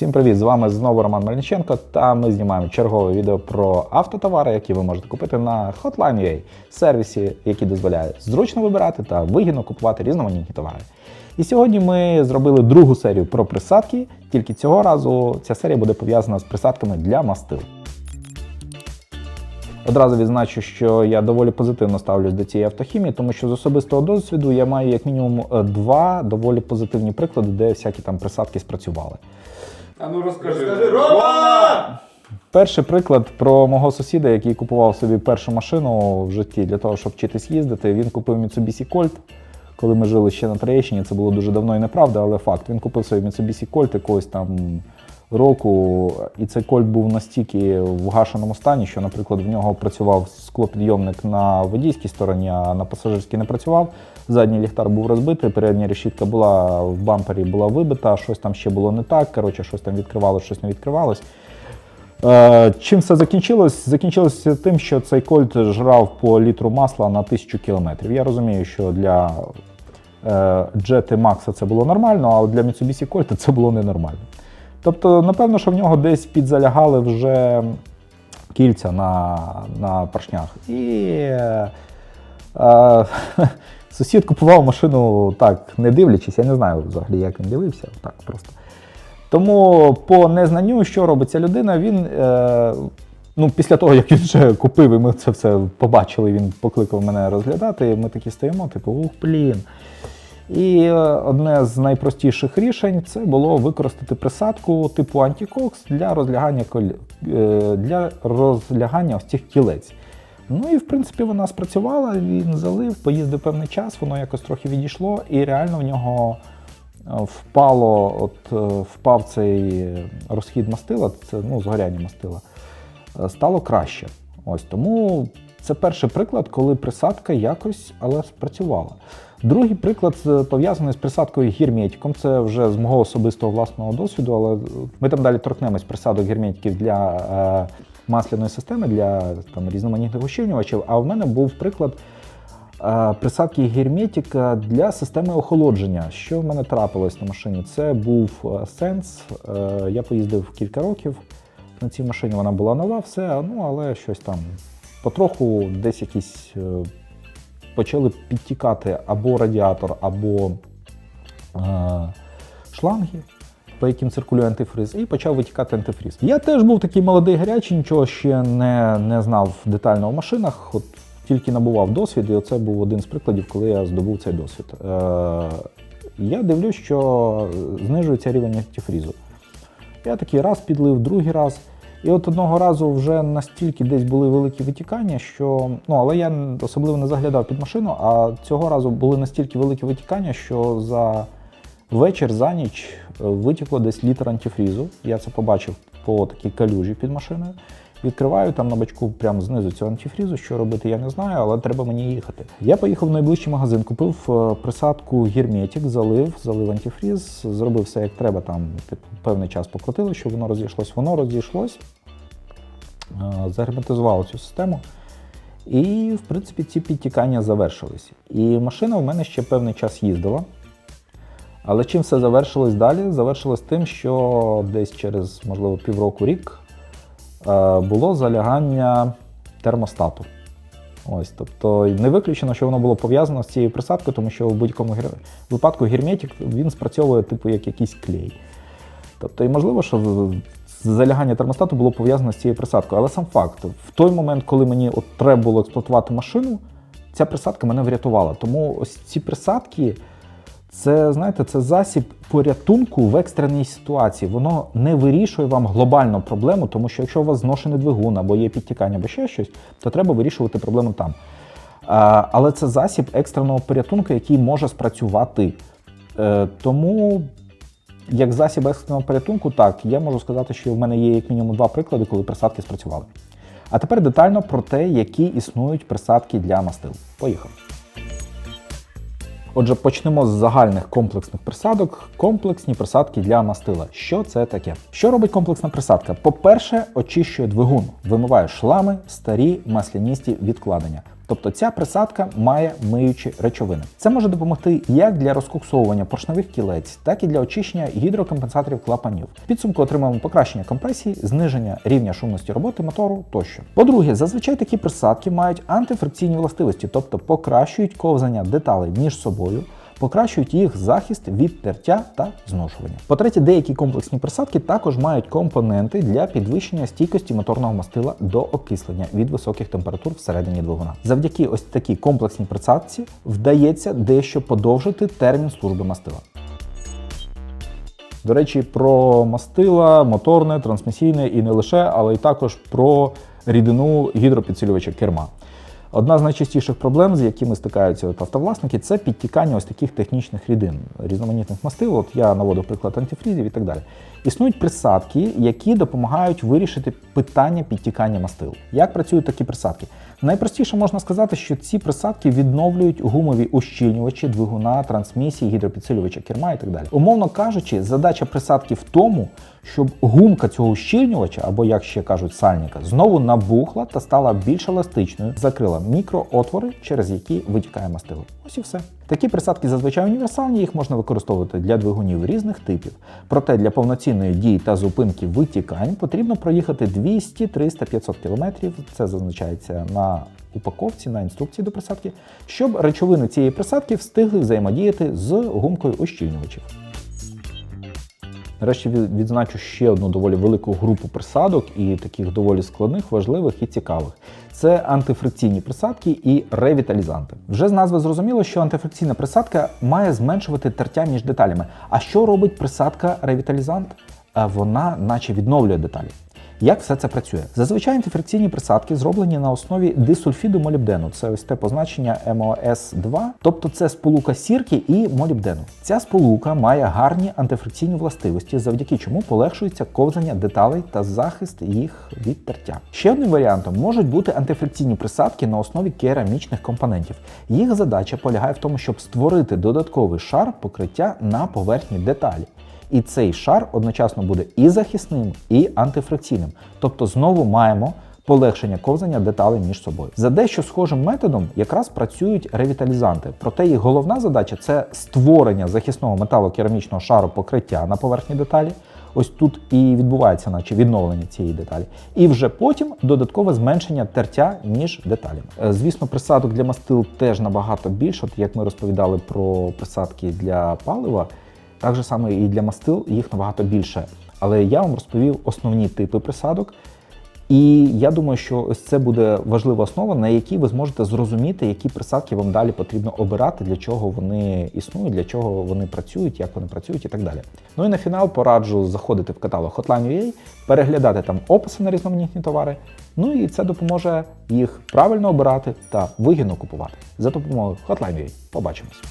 Всім привіт! З вами знову Роман Мельниченко, та ми знімаємо чергове відео про автотовари, які ви можете купити на Hotline.ua, сервісі, який дозволяє зручно вибирати та вигідно купувати різноманітні товари. І сьогодні ми зробили другу серію про присадки, тільки цього разу ця серія буде пов'язана з присадками для мастил. Одразу відзначу, що я доволі позитивно ставлюсь до цієї автохімії, тому що з особистого досвіду я маю як мінімум е, два доволі позитивні приклади, де всякі там присадки спрацювали. А ну розкажи. Розкажи, Рома! Перший приклад про мого сусіда, який купував собі першу машину в житті для того, щоб вчитись їздити. Він купив Mitsubishi Colt. Коли ми жили ще на Троєщині, це було дуже давно і неправда, але факт. Він купив собі Mitsubishi Colt якогось там року, і цей Colt був настільки в гашеному стані, що, наприклад, в нього працював склопідйомник на водійській стороні, а на пасажирській не працював. Задній ліхтар був розбитий, передня решітка була в бампері була вибита, щось там ще було не так. Коротше, щось там відкривалось, щось не відкривалось. Е, Чим все закінчилось? Закінчилося тим, що цей кольт жрав по літру масла на тисячу кілометрів. Я розумію, що для Jet Max це було нормально, а для Mitsubishi Colt це було ненормально. Тобто, напевно, що в нього десь підзалягали вже кільця на, на поршнях. І е, е, сусід купував машину так, не дивлячись, я не знаю взагалі, як він дивився, так просто. Тому по незнанню, що робить ця людина, він е, ну, після того, як він вже купив, і ми це все побачили, він покликав мене розглядати. і Ми такі стоїмо, типу, ух, блін. І е, одне з найпростіших рішень це було використати присадку типу антикокс для розлягання е, для розлягання ось цих кілець. Ну і в принципі вона спрацювала, він залив, поїздив певний час, воно якось трохи відійшло, і реально в нього е, впало, от впав цей розхід мастила, це ну, згоряння мастила, стало краще. Ось тому це перший приклад, коли присадка якось але спрацювала. Другий приклад е, пов'язаний з присадкою герметиком. Це вже з мого особистого власного досвіду, але ми там далі торкнемось присадок герметиків для е, масляної системи, для там, різноманітних ущільнювачів. А в мене був приклад е, присадки герметика для системи охолодження. Що в мене трапилось на машині? Це був е. Е, я поїздив кілька років на цій машині. Вона була нова, все, ну але щось там потроху десь якісь. Е, почали підтікати або радіатор, або е, шланги, по яким циркулює антифриз, і почав витікати антифриз. Я теж був такий молодий гарячий, нічого ще не, не знав детально в машинах. От тільки набував досвід, і оце був один з прикладів, коли я здобув цей досвід. Е, я дивлюсь, що знижується рівень антифрізу. Я такий раз підлив, другий раз. І от одного разу вже настільки десь були великі витікання, що ну але я особливо не заглядав під машину. А цього разу були настільки великі витікання, що за вечір, за ніч е, витікло десь літр антифрізу. Я це побачив по такій калюжі під машиною. Відкриваю там на бачку прямо знизу цього антифрізу. Що робити, я не знаю, але треба мені їхати. Я поїхав в найближчий магазин, купив е, присадку герметик, залив, залив антифріз, зробив все як треба. Там типу, певний час покрутили, щоб воно розійшлось. Воно розійшлось, е, загерметизувало цю систему. І, в принципі, ці підтікання завершились. І машина в мене ще певний час їздила. Але чим все завершилось далі? Завершилось тим, що десь через, можливо, півроку рік було залягання термостату. Ось, тобто не виключено, що воно було пов'язано з цією присадкою, тому що в будь-якому гер- випадку герметик він спрацьовує типу як якийсь клей. Тобто, і можливо, що залягання термостату було пов'язано з цією присадкою. Але сам факт, в той момент, коли мені от треба було експлуатувати машину, ця присадка мене врятувала. Тому ось ці присадки. Це знаєте, це засіб порятунку в екстреній ситуації. Воно не вирішує вам глобальну проблему, тому що якщо у вас зношений двигун або є підтікання, або ще щось, то треба вирішувати проблему там. Але це засіб екстреного порятунку, який може спрацювати. Е, тому, як засіб екстреного порятунку, так, я можу сказати, що в мене є як мінімум два приклади, коли присадки спрацювали. А тепер детально про те, які існують присадки для мастил. Поїхали. Отже, почнемо з загальних комплексних присадок. Комплексні присадки для мастила. Що це таке? Що робить комплексна присадка? По-перше, очищує двигун, вимиває шлами, старі масляністі відкладення. Тобто ця присадка має миючі речовини. Це може допомогти як для розкоксовування поршневих кілець, так і для очищення гідрокомпенсаторів клапанів. Підсумку отримаємо покращення компресії, зниження рівня шумності роботи мотору тощо. По-друге, зазвичай такі присадки мають антифрикційні властивості, тобто покращують ковзання деталей між собою покращують їх захист від тертя та зношування. По-третє, деякі комплексні присадки також мають компоненти для підвищення стійкості моторного мастила до окислення від високих температур всередині двигуна. Завдяки ось такій комплексній присадці вдається дещо подовжити термін служби мастила. До речі, про мастила, моторне, трансмісійне і не лише, але й також про рідину гідропідсилювача керма. Одна з найчастіших проблем, з якими стикаються от автовласники, це підтікання ось таких технічних рідин, різноманітних мастил. От я наводив приклад антифрізів і так далі. Існують присадки, які допомагають вирішити питання підтікання мастил. Як працюють такі присадки? Найпростіше можна сказати, що ці присадки відновлюють гумові ущільнювачі двигуна, трансмісії, гідропідсилювача керма і так далі. Умовно кажучи, задача присадки в тому, щоб гумка цього ущільнювача, або як ще кажуть сальника, знову набухла та стала більш еластичною, закрила мікроотвори, через які витікає мастило. Ось і все. Такі присадки зазвичай універсальні, їх можна використовувати для двигунів різних типів. Проте для повноцінної дії та зупинки витікань потрібно проїхати 200, 300, 500 км. Це зазначається на упаковці, на інструкції до присадки, щоб речовини цієї присадки встигли взаємодіяти з гумкою ущільнювачів. Нарешті відзначу ще одну доволі велику групу присадок і таких доволі складних, важливих і цікавих. Це антифрикційні присадки і ревіталізанти. Вже з назви зрозуміло, що антифрикційна присадка має зменшувати тертя між деталями. А що робить присадка ревіталізант? Вона наче відновлює деталі. Як все це працює? Зазвичай антифрикційні присадки зроблені на основі дисульфіду молібдену. Це ось те позначення МОС2, тобто це сполука сірки і молібдену. Ця сполука має гарні антифрикційні властивості, завдяки чому полегшується ковзання деталей та захист їх від тертя. Ще одним варіантом можуть бути антифрикційні присадки на основі керамічних компонентів. Їх задача полягає в тому, щоб створити додатковий шар покриття на поверхні деталі. І цей шар одночасно буде і захисним, і антифрикційним. Тобто знову маємо полегшення ковзання деталей між собою. За дещо схожим методом якраз працюють ревіталізанти. Проте їх головна задача це створення захисного металокерамічного шару покриття на поверхні деталі. Ось тут і відбувається, наче відновлення цієї деталі, і вже потім додаткове зменшення тертя між деталями. Е, Звісно, присадок для мастил теж набагато більше. От як ми розповідали про присадки для палива, так же саме і для мастил їх набагато більше. Але я вам розповів основні типи присадок. І я думаю, що ось це буде важлива основа, на якій ви зможете зрозуміти, які присадки вам далі потрібно обирати, для чого вони існують, для чого вони працюють, як вони працюють і так далі. Ну і на фінал пораджу заходити в каталог Hotline.ua, переглядати там описи на різноманітні товари. Ну і це допоможе їх правильно обирати та вигідно купувати. За допомогою Hotline.ua. Побачимось!